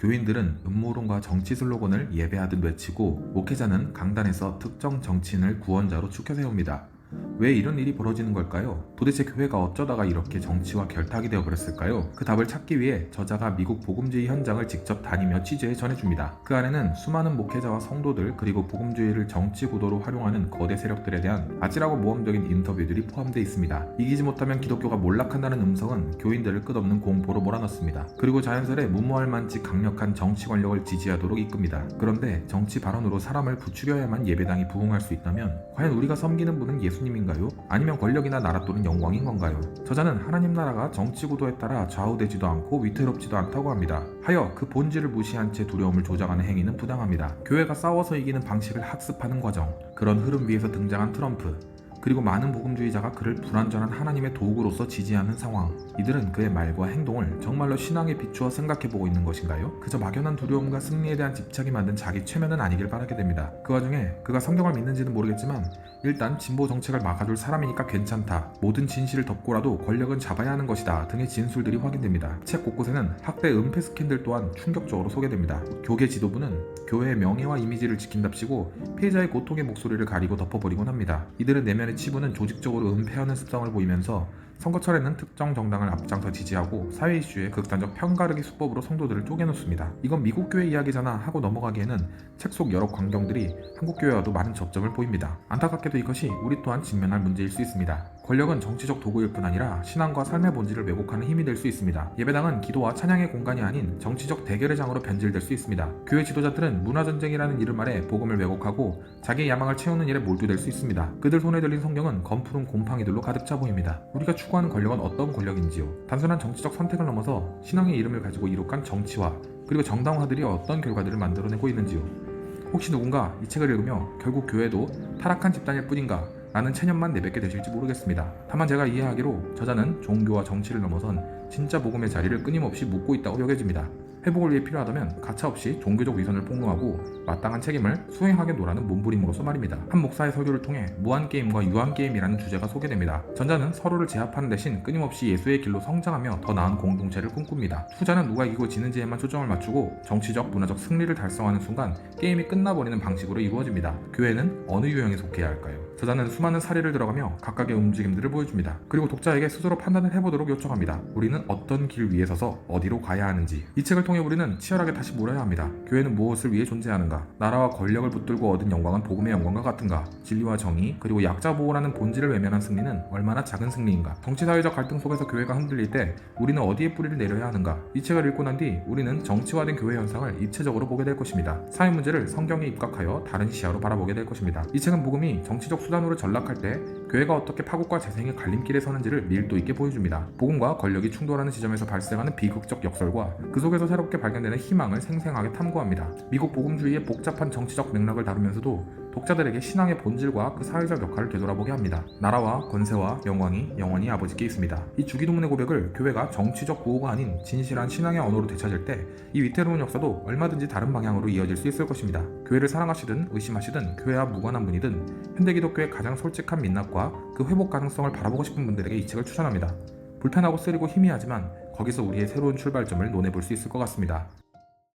교인들은 음모론과 정치 슬로건을 예배하듯 외치고 목회자는 강단에서 특정 정치인을 구원자로 추켜 세웁니다. 왜 이런 일이 벌어지는 걸까요? 도대체 교회가 어쩌다가 이렇게 정치와 결탁이 되어버렸을까요? 그 답을 찾기 위해 저자가 미국 복음주의 현장을 직접 다니며 취재해 전해줍니다. 그 안에는 수많은 목회자와 성도들 그리고 복음주의를 정치 구도로 활용하는 거대 세력들에 대한 아찔하고 모험적인 인터뷰들이 포함되어 있습니다. 이기지 못하면 기독교가 몰락한다는 음성은 교인들을 끝없는 공포로 몰아넣습니다. 그리고 자연스레 무모할 만치 강력한 정치 권력을 지지하도록 이끕니다. 그런데 정치 발언으로 사람을 부추겨야만 예배당이 부흥할 수 있다면 과연 우리가 섬기는 분은 예수님인가 요? 아니면 권력이나 나라 또는 영광인 건가요? 저자는 하나님 나라가 정치 구도에 따라 좌우되지도 않고 위태롭지도 않다고 합니다. 하여 그 본질을 무시한 채 두려움을 조장하는 행위는 부당합니다. 교회가 싸워서 이기는 방식을 학습하는 과정, 그런 흐름 위에서 등장한 트럼프, 그리고 많은 복음주의자가 그를 불완전한 하나님의 도구로서 지지하는 상황. 이들은 그의 말과 행동을 정말로 신앙에 비추어 생각해보고 있는 것인가요? 그저 막연한 두려움과 승리에 대한 집착이 만든 자기 최면은 아니길 바라게 됩니다. 그 와중에 그가 성경을 믿는지는 모르겠지만 일단 진보 정책을 막아줄 사람이니까 괜찮다. 모든 진실을 덮고라도 권력은 잡아야 하는 것이다. 등의 진술들이 확인됩니다. 책 곳곳에는 학대 은폐 스캔들 또한 충격적으로 소개됩니다. 교계 지도부는 교회의 명예와 이미지를 지킨답시고 피해자의 고통의 목소리를 가리고 덮어버리곤 합니다. 이들은 내면 의 치부는 조직적으로 은폐하는 습성을 보이면서 선거철에는 특정 정당을 앞장서 지지하고 사회 이슈에 극단적 편가르기 수법으로 성도들을 쪼개놓습니다. 이건 미국 교회 이야기잖아 하고 넘어가기에는 책 속 여러 광경들이 한국 교회와도 많은 접점을 보입니다. 안타깝게도 이것이 우리 또한 직면할 문제일 수 있습니다. 권력은 정치적 도구일 뿐 아니라 신앙과 삶의 본질을 왜곡하는 힘이 될 수 있습니다. 예배당은 기도와 찬양의 공간이 아닌 정치적 대결의 장으로 변질될 수 있습니다. 교회 지도자들은 문화전쟁이라는 이름 아래 복음을 왜곡하고 자기의 야망을 채우는 일에 몰두될 수 있습니다. 그들 손에 들린 성경은 검푸른 곰팡이들로 가득 차 보입니다. 우리가 추구하는 권력은 어떤 권력인지요? 단순한 정치적 선택을 넘어서 신앙의 이름을 가지고 이룩한 정치화 그리고 정당화들이 어떤 결과들을 만들어내고 있는지요? 혹시 누군가 이 책을 읽으며 결국 교회도 타락한 집단일 뿐인가 라는 체념만 내뱉게 되실지 모르겠습니다. 다만 제가 이해하기로 저자는 종교와 정치를 넘어선 진짜 복음의 자리를 끊임없이 묻고 있다고 여겨집니다. 회복을 위해 필요하다면 가차없이 종교적 위선을 폭로하고 마땅한 책임을 수행하게 노라는 몸부림으로서 말입니다. 한 목사의 설교를 통해 무한게임과 유한게임이라는 주제가 소개됩니다. 전자는 서로를 제압하는 대신 끊임없이 예수의 길로 성장하며 더 나은 공동체를 꿈꿉니다. 후자는 누가 이기고 지는지에만 초점을 맞추고 정치적, 문화적 승리를 달성하는 순간 게임이 끝나버리는 방식으로 이루어집니다. 교회는 어느 유형에 속해야 할까요? 저자는 수많은 사례를 들어가며 각각의 움직임들을 보여줍니다. 그리고 독자에게 스스로 판단을 해보도록 요청합니다. 우리는 어떤 길 위에 서서 어디로 가야 하는지. 이 책을 통해 우리는 치열하게 다시 물어야 합니다. 교회는 무엇을 위해 존재하는가? 나라와 권력을 붙들고 얻은 영광은 복음의 영광과 같은가? 진리와 정의, 그리고 약자 보호라는 본질을 외면한 승리는 얼마나 작은 승리인가? 정치사회적 갈등 속에서 교회가 흔들릴 때 우리는 어디에 뿌리를 내려야 하는가? 이 책을 읽고 난 뒤 우리는 정치화된 교회 현상을 입체적으로 보게 될 것입니다. 사회 문제를 성경에 입각하여 다른 시야로 바라보게 될 것입니다. 이 책은 복음이 정치적 수단으로 전락할 때 교회가 어떻게 파국과 재생의 갈림길에 서는지를 밀도 있게 보여줍니다. 복음과 권력이 충돌하는 지점에서 발생하는 비극적 역설과 그 속에서 새롭게 발견되는 희망을 생생하게 탐구합니다. 미국 복음주의의 복잡한 정치적 맥락을 다루면서도 독자들에게 신앙의 본질과 그 사회적 역할을 되돌아보게 합니다. 나라와 권세와 영광이 영원히 아버지께 있습니다. 이 주기도문의 고백을 교회가 정치적 구호가 아닌 진실한 신앙의 언어로 되찾을 때 이 위태로운 역사도 얼마든지 다른 방향으로 이어질 수 있을 것입니다. 교회를 사랑하시든 의심하시든 교회와 무관한 분이든 현대 기독교의 가장 솔직한 민낯과 그 회복 가능성을 바라보고 싶은 분들에게 이 책을 추천합니다. 불편하고 쓰리고 희미하지만 거기서 우리의 새로운 출발점을 논해볼 수 있을 것 같습니다.